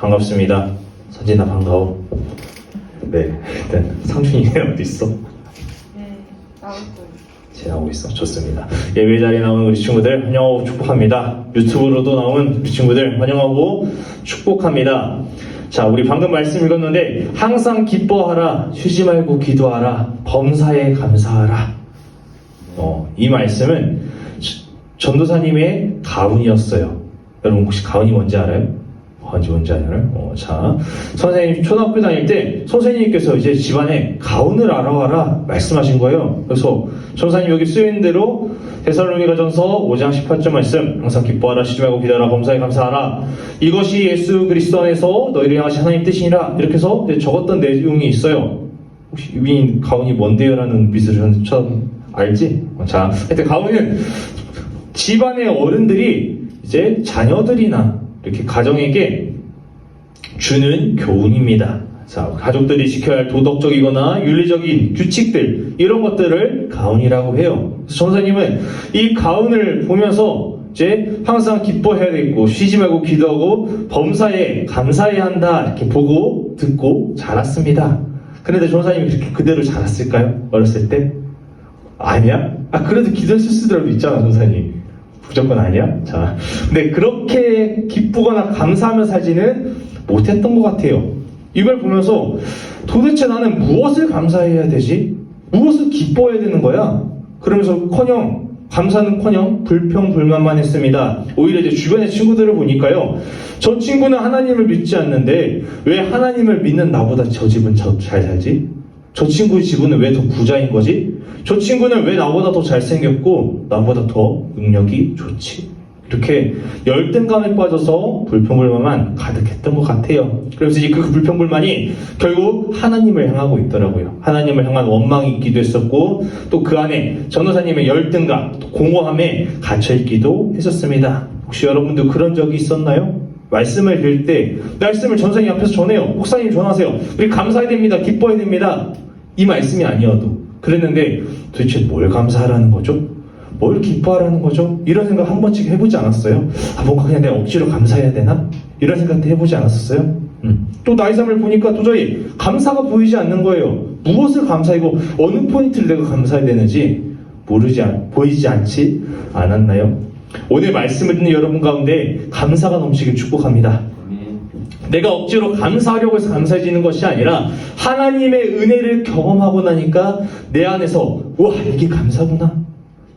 반갑습니다. 선진아 반가워. 네, 일단 상준이 어디 있어? 네, 거예요. 지나고 있어. 좋습니다. 예배 자리에 나오는 우리 친구들 환영하고 축복합니다. 유튜브로도 나오는 우리 친구들 환영하고 축복합니다. 자, 우리 방금 말씀 읽었는데 항상 기뻐하라, 쉬지 말고 기도하라, 범사에 감사하라. 어, 이 말씀은 저- 전도사님의 가훈이었어요. 여러분 혹시 가훈이 뭔지 알아요? 뭔지 알아요? 어, 자, 선생님 초등학교 다닐 때 선생님께서 이제 집안에 가훈을 알아와라 말씀하신 거예요. 그래서 전사님 여기 쓰여있는 대로 데살로니가전서 5장 18절 말씀 항상 기뻐하라 쉬지 말고 기도하라 범사에 감사하라 이것이 예수 그리스도 안에서 너희를 향하신 하나님 뜻이니라 이렇게 해서 적었던 내용이 있어요. 혹시 유빈 가훈이 뭔데요? 라는 빛을 처음 알지? 어, 자, 하여튼 가훈은 집안의 어른들이 이제 자녀들이나 이렇게 가정에게 주는 교훈입니다. 자, 가족들이 지켜야 할 도덕적이거나 윤리적인 규칙들, 이런 것들을 가훈이라고 해요. 그래서 전사님은 이 가훈을 보면서 이제 항상 기뻐해야 되고, 쉬지 말고 기도하고, 범사에 감사해야 한다, 이렇게 보고, 듣고 자랐습니다. 그런데 전사님이 이렇게 그대로 자랐을까요? 어렸을 때? 아니야? 아, 그래도 기도했을 수도 있잖아, 전사님. 무조건 아니야? 자, 근데 그렇게 기쁘거나 감사하며 살지는 못했던 것 같아요. 이걸 보면서 도대체 나는 무엇을 감사해야 되지? 무엇을 기뻐해야 되는 거야? 그러면서 커녕 감사는 커녕 불평 불만만 했습니다. 오히려 이제 주변의 친구들을 보니까요. 저 친구는 하나님을 믿지 않는데 왜 하나님을 믿는 나보다 저 집은 저 잘 살지? 저 친구 집은 왜 더 부자인 거지? 저 친구는 왜 나보다 더 잘생겼고 나보다 더 능력이 좋지? 이렇게 열등감에 빠져서 불평불만만 가득했던 것 같아요. 그래서 이제 그 불평불만이 결국 하나님을 향하고 있더라고요. 하나님을 향한 원망이 있기도 했었고 또 그 안에 전도사님의 열등감, 또 공허함에 갇혀 있기도 했었습니다. 혹시 여러분도 그런 적이 있었나요? 말씀을 들을 때 말씀을 전사님 앞에서 전해요. 목사님 전하세요. 우리 감사해야 됩니다. 기뻐해야 됩니다. 이 말씀이 아니어도 그랬는데 도대체 뭘 감사하라는 거죠? 뭘 기뻐하라는 거죠? 이런 생각 한 번씩 해보지 않았어요? 아, 뭔가 그냥 내가 억지로 감사해야 되나? 이런 생각도 해보지 않았었어요? 음. 또 나이 삶을 보니까 도저히 감사가 보이지 않는 거예요. 무엇을 감사하고 어느 포인트를 내가 감사해야 되는지 모르지 않, 보이지 않지 않았나요? 오늘 말씀을 듣는 여러분 가운데 감사가 넘치길 축복합니다. 내가 억지로 감사하려고 해서 감사해지는 것이 아니라 하나님의 은혜를 경험하고 나니까 내 안에서 와 이게 감사구나.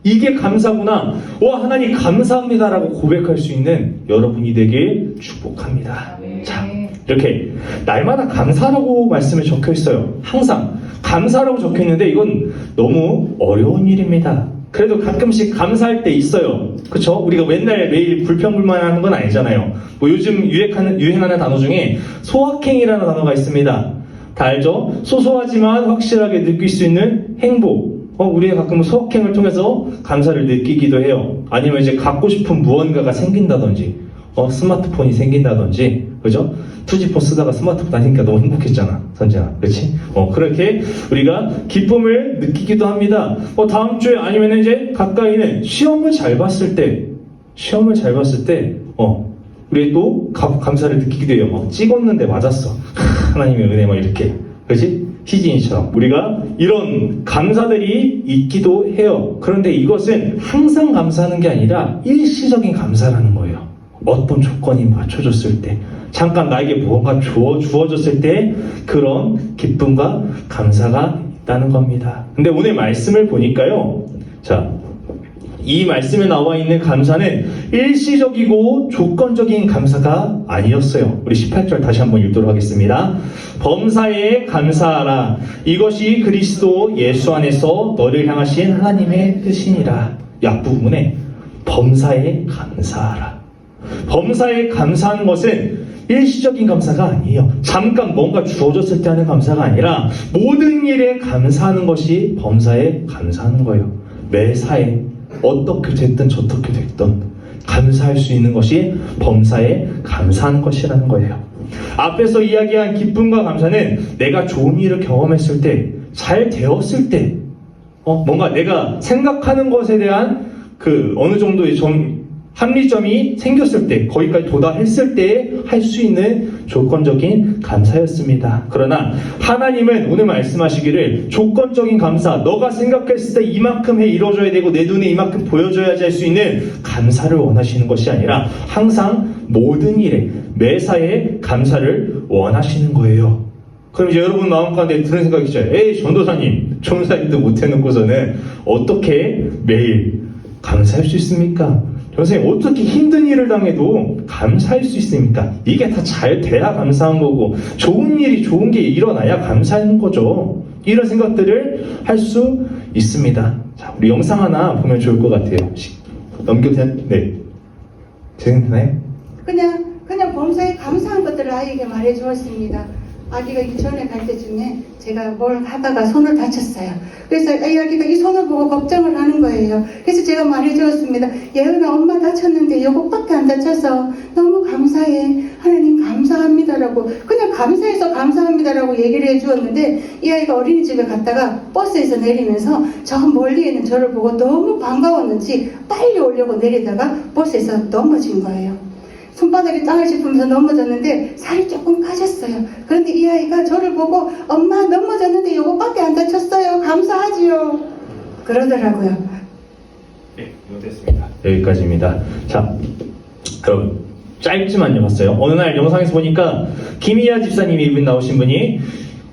이게 감사구나. 와 하나님 감사합니다라고 고백할 수 있는 여러분이 되길 축복합니다. 자 이렇게 날마다 감사라고 말씀에 적혀 있어요. 항상 감사라고 적혀 있는데 이건 너무 어려운 일입니다 그래도 가끔씩 감사할 때 있어요. 그쵸? 우리가 맨날 매일 불평불만하는 건 아니잖아요. 뭐 요즘 유행하는, 유행하는 단어 중에 소확행이라는 단어가 있습니다. 다 알죠? 소소하지만 확실하게 느낄 수 있는 행복. 어, 우리가 가끔 소확행을 통해서 감사를 느끼기도 해요. 아니면 이제 갖고 싶은 무언가가 생긴다든지, 어, 스마트폰이 생긴다든지, 그죠? 투지폰 쓰다가 스마트폰 하니까 너무 행복했잖아, 선재아. 그렇지? 어, 그렇게 우리가 기쁨을 느끼기도 합니다. 어, 다음 주에 아니면 이제 가까이는 시험을 잘 봤을 때, 시험을 잘 봤을 때, 어, 우리 또 감, 감사를 느끼기도 해요. 막 찍었는데 맞았어. 하나님의 은혜 막 이렇게. 그렇지? 희진이처럼. 우리가 이런 감사들이 있기도 해요. 그런데 이것은 항상 감사하는 게 아니라 일시적인 감사라는 거예요. 어떤 조건이 맞춰졌을 때, 잠깐 나에게 무언가 주어, 주어졌을 때 그런 기쁨과 감사가 있다는 겁니다. 근데 오늘 말씀을 보니까요. 자, 이 말씀에 나와 있는 감사는 일시적이고 조건적인 감사가 아니었어요. 우리 18절 다시 한번 읽도록 하겠습니다. 범사에 감사하라. 이것이 그리스도 예수 안에서 너를 향하신 하나님의 뜻이니라. 이 앞부분에 범사에 감사하라. 범사에 감사하는 것은 일시적인 감사가 아니에요. 잠깐 뭔가 주어졌을 때 하는 감사가 아니라 모든 일에 감사하는 것이 범사에 감사하는 거예요. 매사에 어떻게 됐든 저떻게 됐든 감사할 수 있는 것이 범사에 감사하는 것이라는 거예요. 앞에서 이야기한 기쁨과 감사는 내가 좋은 일을 경험했을 때, 잘 되었을 때, 어, 뭔가 내가 생각하는 것에 대한 그 어느 정도의 좀 합리점이 생겼을 때, 거기까지 도달했을 때 할 수 있는 조건적인 감사였습니다. 그러나 하나님은 오늘 말씀하시기를 조건적인 감사, 너가 생각했을 때 이만큼 해 이루어져야 되고 내 눈에 이만큼 보여줘야지 할 수 있는 감사를 원하시는 것이 아니라 항상 모든 일에 매사에 감사를 원하시는 거예요. 그럼 이제 여러분 마음 가운데 드는 생각이죠. 에이, 전도사님, 전도사님도 못해놓고서는 어떻게 매일 감사할 수 있습니까? 선생님, 어떻게 힘든 일을 당해도 감사할 수 있습니까? 이게 다 잘 돼야 감사한 거고, 좋은 일이 좋은 게 일어나야 감사하는 거죠. 이런 생각들을 할 수 있습니다. 자, 우리 영상 하나 보면 좋을 것 같아요. 돼? 네. 진행되나요? 그냥 그냥 범사에 감사한 것들을 아이에게 말해 주었습니다. 아기가 유치원에 갈 때쯤에 제가 뭘 하다가 손을 다쳤어요. 그래서 이 아기가 이 손을 보고 걱정을 하는 거예요. 그래서 제가 말해 주었습니다. 예은아 엄마 다쳤는데 이것밖에 안 다쳐서 너무 감사해. 하나님 감사합니다라고 그냥 감사해서 감사합니다라고 얘기를 해 주었는데 이 아이가 어린이집에 갔다가 버스에서 내리면서 저 멀리에 있는 저를 보고 너무 반가웠는지 빨리 오려고 내리다가 버스에서 넘어진 거예요. 손바닥에 땅을 짚으면서 넘어졌는데 살이 조금 까졌어요. 그런데 이 아이가 저를 보고 엄마 넘어졌는데 이거밖에 안 다쳤어요. 감사하지요. 그러더라고요. 네, 이거 됐습니다. 여기까지입니다. 자, 그럼 짧지만요, 봤어요. 어느 날 영상에서 보니까 김희아 집사님이 이분 나오신 분이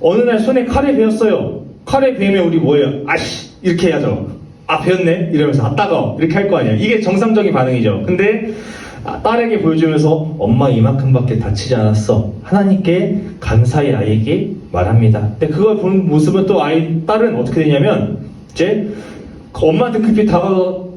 어느 날 손에 칼에 베었어요. 칼에 베면 우리 뭐예요? 아씨 이렇게 해야죠. 아 베었네 이러면서 아 따가워 이렇게 할 거 아니에요. 이게 정상적인 반응이죠. 근데 아, 딸에게 보여주면서 엄마 이만큼밖에 다치지 않았어. 하나님께 감사의 아이에게 말합니다. 근데 그걸 보는 모습은 또 아이 딸은 어떻게 되냐면 이제 그 엄마한테 급히 다가가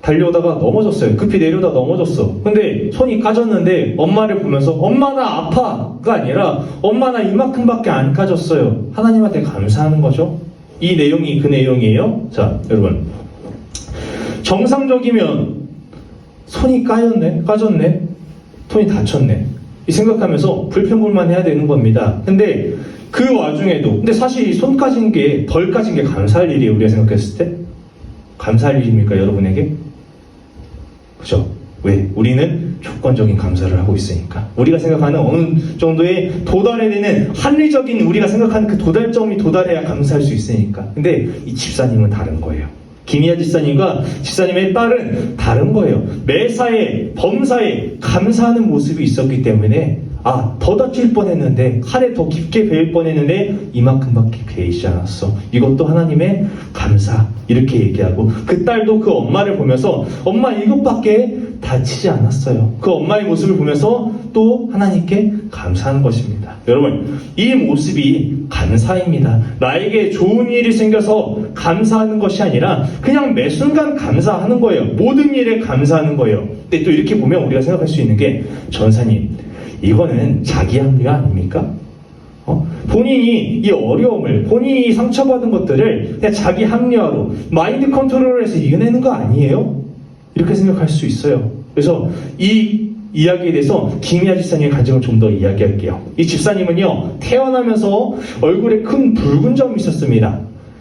달려오다가 넘어졌어요. 급히 내려다 넘어졌어. 근데 손이 까졌는데 엄마를 보면서 엄마 나 아파가 아니라 엄마 나 이만큼밖에 안 까졌어요. 하나님한테 감사하는 거죠. 이 내용이 그 내용이에요. 자, 여러분. 정상적이면 손이 까였네, 까졌네, 손이 다쳤네. 이 생각하면서 불평불만 해야 되는 겁니다. 근데 그 와중에도, 근데 사실 이손 까진 게, 덜 까진 게 감사할 일이에요. 우리가 생각했을 때. 감사할 일입니까, 여러분에게? 그죠? 왜? 우리는 조건적인 감사를 하고 있으니까. 우리가 생각하는 어느 정도의 도달해야 되는 합리적인 우리가 생각하는 그 도달점이 도달해야 감사할 수 있으니까. 근데 이 집사님은 다른 거예요. 김희아 집사님과 집사님의 딸은 다른 거예요. 매사에, 범사에 감사하는 모습이 있었기 때문에 아, 더 다칠 뻔했는데, 칼에 더 깊게 베일 뻔했는데, 이만큼밖에 베이지 않았어. 이것도 하나님의 감사. 이렇게 얘기하고, 그 딸도 그 엄마를 보면서, 엄마 이것밖에 다치지 않았어요. 그 엄마의 모습을 보면서 또 하나님께 감사하는 것입니다. 여러분, 이 모습이 감사입니다. 나에게 좋은 일이 생겨서 감사하는 것이 아니라, 그냥 매 순간 감사하는 거예요. 모든 일에 감사하는 거예요. 근데 또 이렇게 보면 우리가 생각할 수 있는 게, 전사님, 이거는 자기 합리화 아닙니까? 어? 본인이 이 어려움을, 본인이 상처받은 것들을 그냥 자기 합리화로 마인드 컨트롤해서 이겨내는 거 아니에요? 이렇게 생각할 수 있어요. 그래서 이 이야기에 대해서 김희아 집사님의 간증을 좀 더 이야기할게요. 이 집사님은요, 태어나면서 얼굴에 큰 붉은 점이 있었습니다.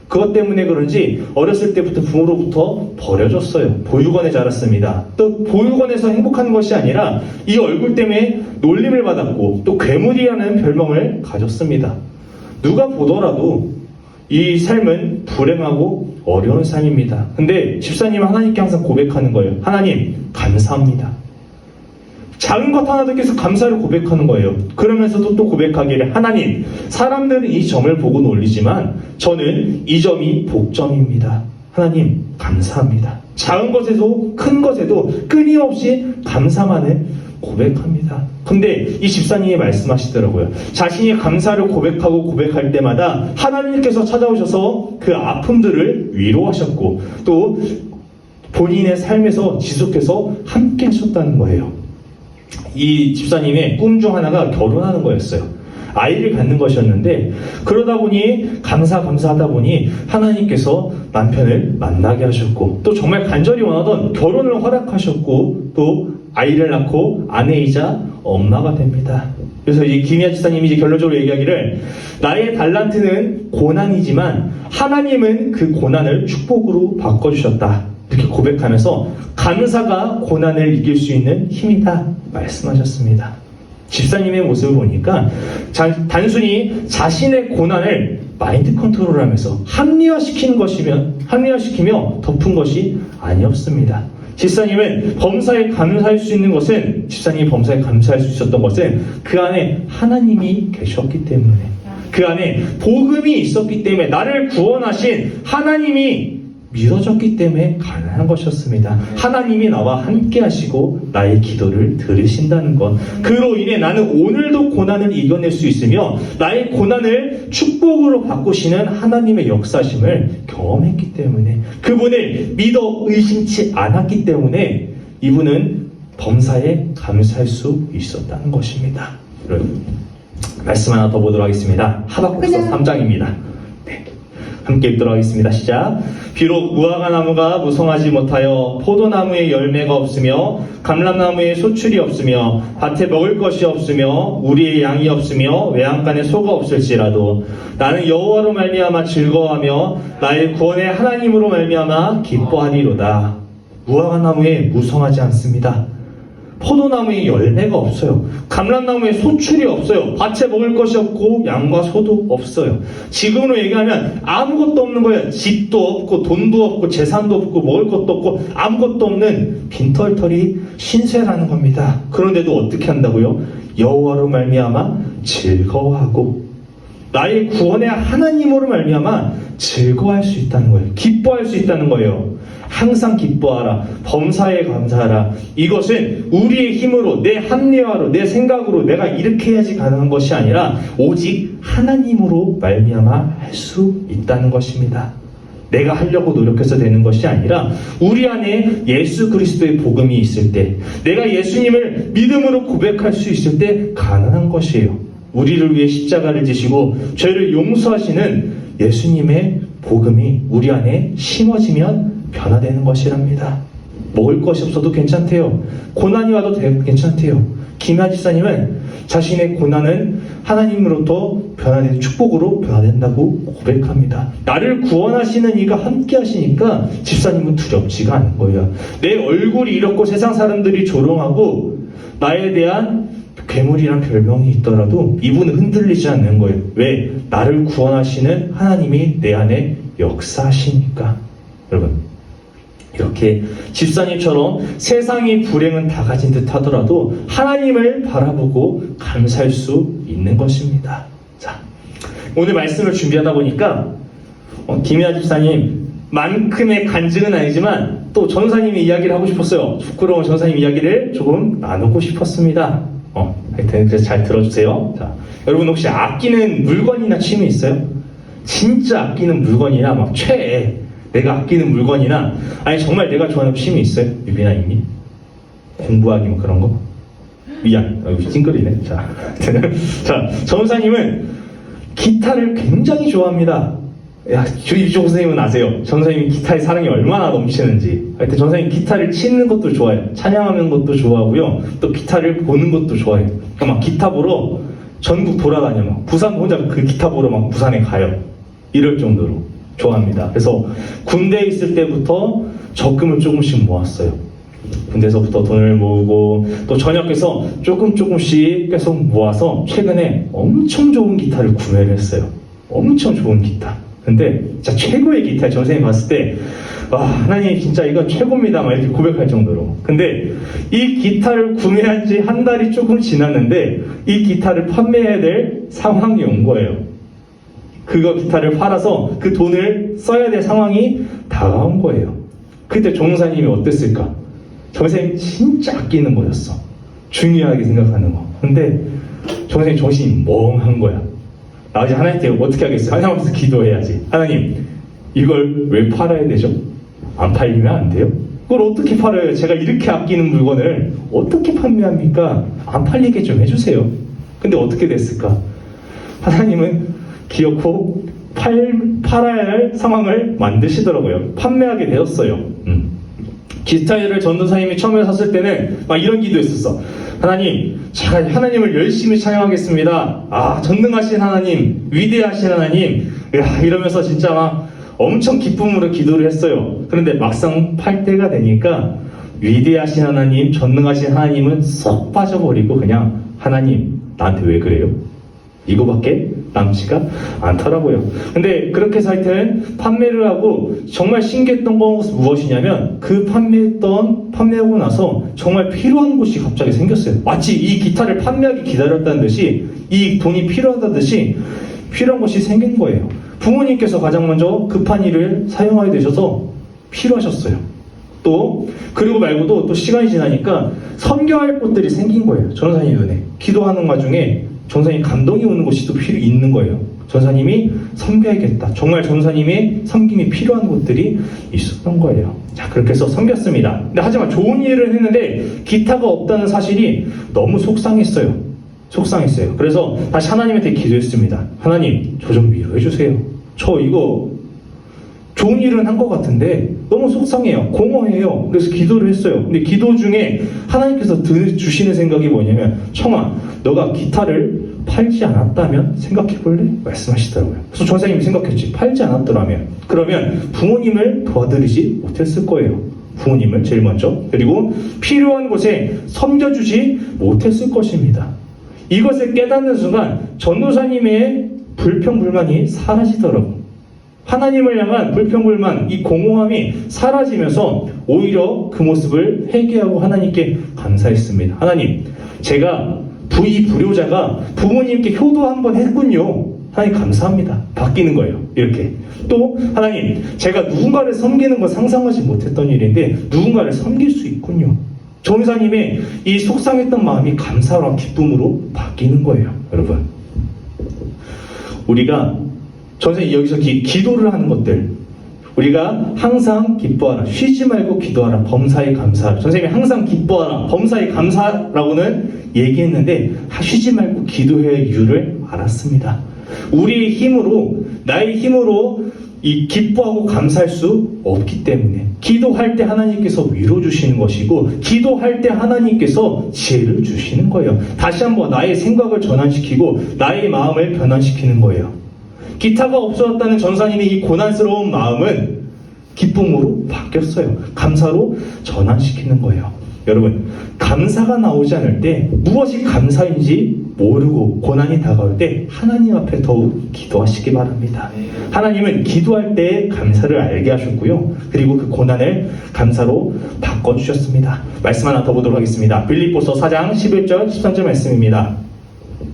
그것 때문에 그런지 어렸을 때부터 부모로부터 버려졌어요. 보육원에 자랐습니다. 또 보육원에서 행복한 것이 아니라 이 얼굴 때문에 놀림을 받았고 또 괴물이라는 별명을 가졌습니다. 누가 보더라도 이 삶은 불행하고 어려운 삶입니다. 근데 집사님은 하나님께 항상 고백하는 거예요. 하나님, 감사합니다. 작은 것 계속 감사를 고백하는 거예요. 그러면서도 또 고백하기를 하나님, 사람들은 이 점을 보고 놀리지만 저는 이 점이 복점입니다. 하나님, 감사합니다. 작은 것에도 큰 것에도 끊임없이 감사만을 고백합니다. 근데 이 집사님이 말씀하시더라고요. 자신이 감사를 고백하고 고백할 때마다 하나님께서 찾아오셔서 그 아픔들을 위로하셨고 또 본인의 삶에서 지속해서 함께 하셨다는 거예요. 이 집사님의 꿈 중 하나가 결혼하는 거였어요. 아이를 갖는 것이었는데 그러다 보니 감사 감사하다 보니 하나님께서 남편을 만나게 하셨고 또 정말 간절히 원하던 결혼을 허락하셨고 또 아이를 낳고 아내이자 엄마가 됩니다. 그래서 이제 김희아 집사님이 이제 결론적으로 얘기하기를 나의 달란트는 고난이지만 하나님은 그 고난을 축복으로 바꿔주셨다. 이렇게 고백하면서 감사가 고난을 이길 수 있는 힘이다 말씀하셨습니다. 집사님의 모습을 보니까 자- 단순히 자신의 고난을 마인드 컨트롤하면서 합리화시키는 것이면 합리화시키며 덮은 것이 아니었습니다. 집사님은 범사에 감사할 수 있는 것은 집사님이 범사에 감사할 수 있었던 것은 그 안에 하나님이 계셨기 때문에 그 안에 복음이 있었기 때문에 나를 구원하신 하나님이 믿어졌기 때문에 가능한 것이었습니다. 하나님이 나와 함께 하시고 나의 기도를 들으신다는 것. 그로 인해 나는 오늘도 고난을 이겨낼 수 있으며 나의 고난을 축복으로 바꾸시는 하나님의 역사심을 경험했기 때문에 그분을 믿어 의심치 않았기 때문에 이분은 범사에 감사할 수 있었다는 것입니다. 여러분, 말씀 하나 더 보도록 하겠습니다. 하박국서 그냥- 3장입니다. 네. 함께 읽도록 하겠습니다. 시작. 비록 무화과 나무가 무성하지 못하여 포도나무에 열매가 없으며 감람나무에 소출이 없으며 밭에 먹을 것이 없으며 우리의 양이 없으며 외양간에 소가 없을지라도 나는 여호와로 말미암아 즐거워하며 나의 구원의 하나님으로 말미암아 기뻐하리로다. 무화과 나무에 무성하지 않습니다. 포도나무에 열매가 없어요. 감람나무에 소출이 없어요. 밭에 먹을 것이 없고 양과 소도 없어요. 지금으로 얘기하면 아무것도 없는 거예요. 집도 없고 돈도 없고 재산도 없고 먹을 것도 없고 아무것도 없는 빈털털이 신세라는 겁니다. 그런데도 어떻게 한다고요? 여호와로 말미암아 즐거워하고 나의 구원의 하나님으로 말미암아 즐거워할 수 있다는 거예요. 기뻐할 수 있다는 거예요. 항상 기뻐하라. 범사에 감사하라. 이것은 우리의 힘으로 내 합리화로 내 생각으로 내가 이렇게 해야지 가능한 것이 아니라 오직 하나님으로 말미암아 할 수 있다는 것입니다. 내가 하려고 노력해서 되는 것이 아니라 우리 안에 예수 그리스도의 복음이 있을 때 내가 예수님을 믿음으로 고백할 수 있을 때 가능한 것이에요. 우리를 위해 십자가를 지시고 죄를 용서하시는 예수님의 복음이 우리 안에 심어지면 변화되는 것이랍니다. 먹을 것이 없어도 괜찮대요. 고난이 와도 되- 괜찮대요. 김하 지사님은 자신의 고난은 하나님으로부터 변화된 축복으로 변화된다고 고백합니다. 나를 구원하시는 이가 함께 하시니까 집사님은 두렵지가 않은 거예요. 내 얼굴이 이렇고 세상 사람들이 조롱하고 나에 대한 괴물이란 별명이 있더라도 이분은 흔들리지 않는 거예요. 왜? 나를 구원하시는 하나님이 내 안에 역사하시니까. 여러분, 이렇게 집사님처럼 세상의 불행은 다 가진 듯 하더라도 하나님을 바라보고 감사할 수 있는 것입니다. 자, 오늘 말씀을 준비하다 보니까 어, 김희아 집사님 만큼의 간증은 아니지만 또 전사님의 이야기를 하고 싶었어요. 부끄러운 전사님 이야기를 조금 나누고 싶었습니다. 어, 하여튼 그래서 잘 들어주세요. 자, 여러분 혹시 아끼는 물건이나 취미 있어요? 진짜 아끼는 물건이나 막 최애 내가 아끼는 물건이나 아니 정말 내가 좋아하는 취미 있어요? 유빈아님이 공부하기 뭐 그런 거? 미안 어, 찡그리네 자, 자 전사님은 기타를 굉장히 좋아합니다 야, 이쪽 선생님은 아세요. 전사님이 기타의 사랑이 얼마나 넘치는지. 하여튼 전사님 기타를 치는 것도 좋아해요. 찬양하는 것도 좋아하고요. 또 기타를 보는 것도 좋아해요. 그러니까 막 기타 보러 전국 돌아다녀. 막 부산 혼자 그 기타 보러 막 부산에 가요. 이럴 정도로 좋아합니다. 그래서 군대에 있을 때부터 적금을 조금씩 모았어요. 군대에서부터 돈을 모으고 또 전역해서 조금 조금씩 계속 모아서 최근에 엄청 좋은 기타를 구매를 했어요. 엄청 좋은 기타. 근데 진짜 최고의 기타 전 선생님 봤을 때 와, 하나님 진짜 이건 최고입니다. 막 이렇게 고백할 정도로. 근데 이 기타를 구매한 지 한 달이 조금 지났는데 이 기타를 판매해야 될 상황이 온 거예요. 그거 기타를 팔아서 그 돈을 써야 될 상황이 다가온 거예요. 그때 종사님이 어땠을까? 정선생님 진짜 아끼는 거였어. 중요하게 생각하는 거. 근데 정선생님 정신이 멍한 거야. 나 이제 하나님께 어떻게 하겠어? 하나님 앞에서 기도해야지. 하나님, 이걸 왜 팔아야 되죠? 안 팔리면 안 돼요? 그걸 어떻게 팔아요? 제가 이렇게 아끼는 물건을 어떻게 판매합니까? 안 팔리게 좀 해주세요. 근데 어떻게 됐을까? 하나님은 기어코 팔, 팔아야 할 상황을 만드시더라고요. 판매하게 되었어요. 음. 기타를 전도사님이 처음에 샀을 때는 막 이런 기도했었어. 하나님, 제가 하나님을 열심히 찬양하겠습니다. 아, 전능하신 하나님, 위대하신 하나님, 야, 이러면서 진짜 막 엄청 기쁨으로 기도를 했어요. 그런데 막상 팔 때가 되니까 위대하신 하나님, 전능하신 하나님은 쏙 빠져버리고 그냥 하나님, 나한테 왜 그래요? 이거밖에 남지가 않더라고요. 근데 그렇게 해서 하여튼 판매를 하고 정말 신기했던 것은 무엇이냐면 그 판매했던, 판매하고 나서 정말 필요한 곳이 갑자기 생겼어요. 마치 이 기타를 판매하기 기다렸다는 듯이 이 돈이 필요하다는 듯이 필요한 곳이 생긴 거예요. 부모님께서 가장 먼저 급한 일을 사용하게 되셔서 필요하셨어요. 또 그리고 말고도 또 시간이 지나니까 섬겨할 곳들이 생긴 거예요. 전사님 눈에 기도하는 와중에 전사님 감동이 오는 곳이 또 필요 있는 거예요. 전사님이 섬겨야겠다. 정말 전사님의 섬김이 필요한 곳들이 있었던 거예요. 자 그렇게 해서 섬겼습니다. 근데 하지만 좋은 일을 했는데 기타가 없다는 사실이 너무 속상했어요. 속상했어요. 그래서 다시 하나님한테 기도했습니다. 하나님 저 좀 위로해 주세요. 저 이거 좋은 일은 한 것 같은데 너무 속상해요. 공허해요. 그래서 기도를 했어요. 근데 기도 중에 하나님께서 드- 주시는 생각이 뭐냐면 청아, 너가 기타를 팔지 않았다면 생각해 볼래? 말씀하시더라고요. 그래서 전사님이 생각했지. 팔지 않았더라면 그러면 부모님을 도와드리지 못했을 거예요. 부모님을 제일 먼저 그리고 필요한 곳에 섬겨주지 못했을 것입니다. 이것을 깨닫는 순간 전도사님의 불평불만이 사라지더라고요. 하나님을 향한 불평불만, 이 공허함이 사라지면서 오히려 그 모습을 회개하고 하나님께 감사했습니다. 하나님, 제가 부이 불효자가 부모님께 효도 한번 했군요. 하나님 감사합니다. 바뀌는 거예요. 이렇게. 또 하나님, 제가 누군가를 섬기는 건 상상하지 못했던 일인데 누군가를 섬길 수 있군요. 정사님의 이 속상했던 마음이 감사와 기쁨으로 바뀌는 거예요. 여러분. 우리가 전생에 여기서 기, 기도를 하는 것들. 우리가 항상 기뻐하라. 쉬지 말고 기도하라. 범사에 감사하라. 선생님이 항상 기뻐하라. 범사에 감사라고는 얘기했는데 하- 쉬지 말고 기도해야 할 이유를 알았습니다. 우리의 힘으로 나의 힘으로 이 기뻐하고 감사할 수 없기 때문에 기도할 때 하나님께서 위로 주시는 것이고 기도할 때 하나님께서 지혜를 주시는 거예요. 다시 한번 나의 생각을 전환시키고 나의 마음을 변환시키는 거예요 기타가 없어졌다는 전사님의 이 고난스러운 마음은 기쁨으로 바뀌었어요. 감사로 전환시키는 거예요. 여러분, 감사가 나오지 않을 때 무엇이 감사인지 모르고 고난이 다가올 때 하나님 앞에 더욱 기도하시기 바랍니다. 하나님은 기도할 때 감사를 알게 하셨고요. 그리고 그 고난을 감사로 바꿔주셨습니다. 말씀 하나 더 보도록 하겠습니다. 빌립보서 4장 11절 13절 말씀입니다.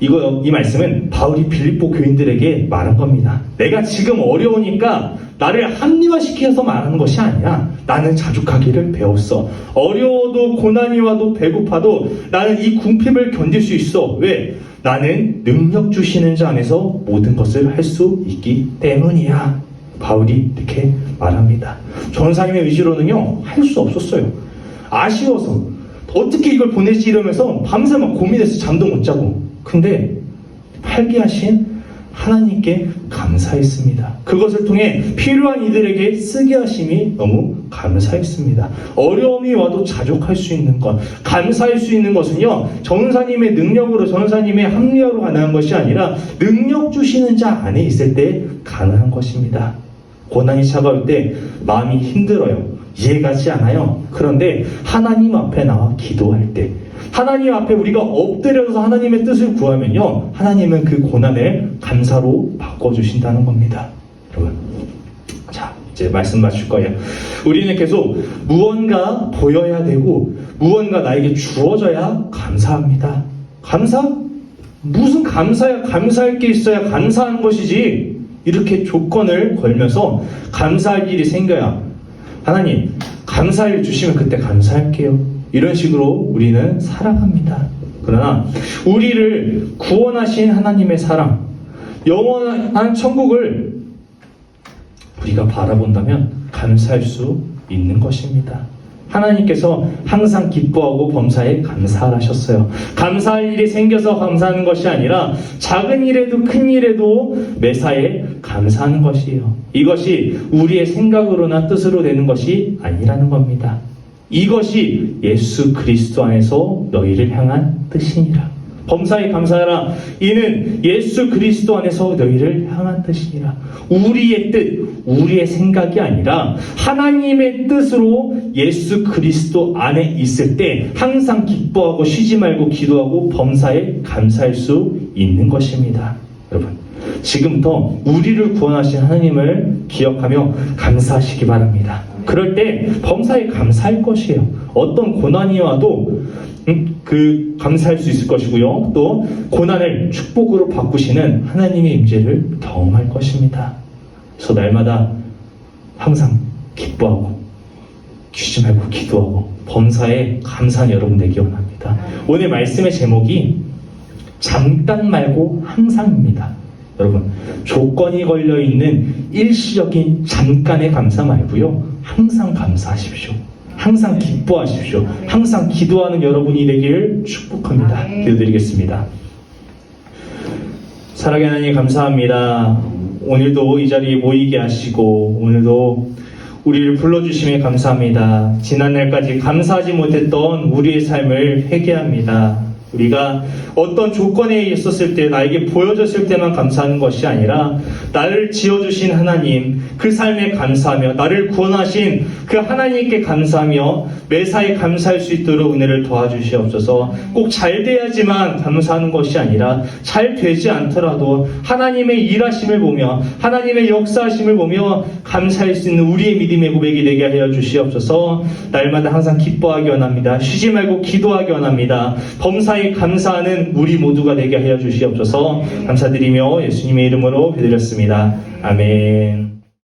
이거 이 말씀은 바울이 빌립보 교인들에게 말한 겁니다. 내가 지금 어려우니까 나를 합리화시켜서 말하는 것이 아니라 나는 자족하기를 배웠어. 어려워도 고난이 와도 배고파도 나는 이 궁핍을 견딜 수 있어. 왜? 나는 능력 주시는 자 안에서 모든 것을 할 수 있기 때문이야. 바울이 이렇게 말합니다. 전사님의 의지로는요 할 수 없었어요. 아쉬워서 어떻게 이걸 보내지 이러면서 밤새 막 고민해서 잠도 못 자고 근데 팔게 하신 하나님께 감사했습니다. 그것을 통해 필요한 이들에게 쓰게 하심이 너무 감사했습니다. 어려움이 와도 자족할 수 있는 것, 감사할 수 있는 것은요, 전사님의 능력으로, 전사님의 합리화로 가능한 것이 아니라 능력 주시는 자 안에 있을 때 가능한 것입니다. 고난이 차가울 때 마음이 힘들어요. 이해가지 않아요. 그런데 하나님 앞에 나와 기도할 때, 하나님 앞에 우리가 엎드려서 하나님의 뜻을 구하면요, 하나님은 그 고난을 감사로 바꿔주신다는 겁니다. 여러분. 자, 이제 말씀 마칠 거예요. 우리는 계속 무언가 보여야 되고, 무언가 나에게 주어져야 감사합니다. 감사? 무슨 감사야? 감사할 게 있어야 감사한 것이지. 이렇게 조건을 걸면서 감사할 일이 생겨야 하나님 감사를 주시면 그때 감사할게요. 이런 식으로 우리는 살아갑니다. 그러나 우리를 구원하신 하나님의 사랑, 영원한 천국을 우리가 바라본다면 감사할 수 있는 것입니다. 하나님께서 항상 기뻐하고 범사에 감사하셨어요. 감사할 일이 생겨서 감사하는 것이 아니라 작은 일에도 큰 일에도 매사에 감사하는 것이에요. 이것이 우리의 생각으로나 뜻으로 되는 것이 아니라는 겁니다. 이것이 예수 그리스도 안에서 너희를 향한 뜻이니라. 범사에 감사하라. 이는 예수 그리스도 안에서 너희를 향한 뜻이니라. 우리의 뜻, 우리의 생각이 아니라 하나님의 뜻으로 예수 그리스도 안에 있을 때 항상 기뻐하고 쉬지 말고 기도하고 범사에 감사할 수 있는 것입니다. 여러분, 지금부터 우리를 구원하신 하나님을 기억하며 감사하시기 바랍니다. 그럴 때 범사에 감사할 것이에요. 어떤 고난이 와도 음, 그 감사할 수 있을 것이고요. 또 고난을 축복으로 바꾸시는 하나님의 임재를 경험할 것입니다. 그래서 날마다 항상 기뻐하고 쉬지 말고 기도하고 범사에 감사한 여러분 되기 원합니다. 오늘 말씀의 제목이 잠깐 말고 항상입니다. 여러분, 조건이 걸려 있는 일시적인 잠깐의 감사 말고요. 항상 감사하십시오. 항상 기뻐하십시오. 항상 기도하는 여러분이 되기를 축복합니다. 아멘. 기도드리겠습니다. 사랑의 하나님 감사합니다. 오늘도 이 자리에 모이게 하시고 오늘도 우리를 불러주심에 감사합니다. 지난날까지 감사하지 못했던 우리의 삶을 회개합니다. 우리가 어떤 조건에 있었을 때 나에게 보여졌을 때만 감사하는 것이 아니라 나를 지어주신 하나님 그 삶에 감사하며 나를 구원하신 그 하나님께 감사하며 매사에 감사할 수 있도록 은혜를 도와주시옵소서. 꼭 잘 돼야지만 감사하는 것이 아니라 잘 되지 않더라도 하나님의 일하심을 보며 하나님의 역사하심을 보며 감사할 수 있는 우리의 믿음의 고백이 되게 하여 주시옵소서. 날마다 항상 기뻐하기 원합니다. 쉬지 말고 기도하기 원합니다. 범사 에 감사하는 우리 모두가 되게 하여 주시옵소서. 감사드리며 예수님의 이름으로 기드렸습니다. 아멘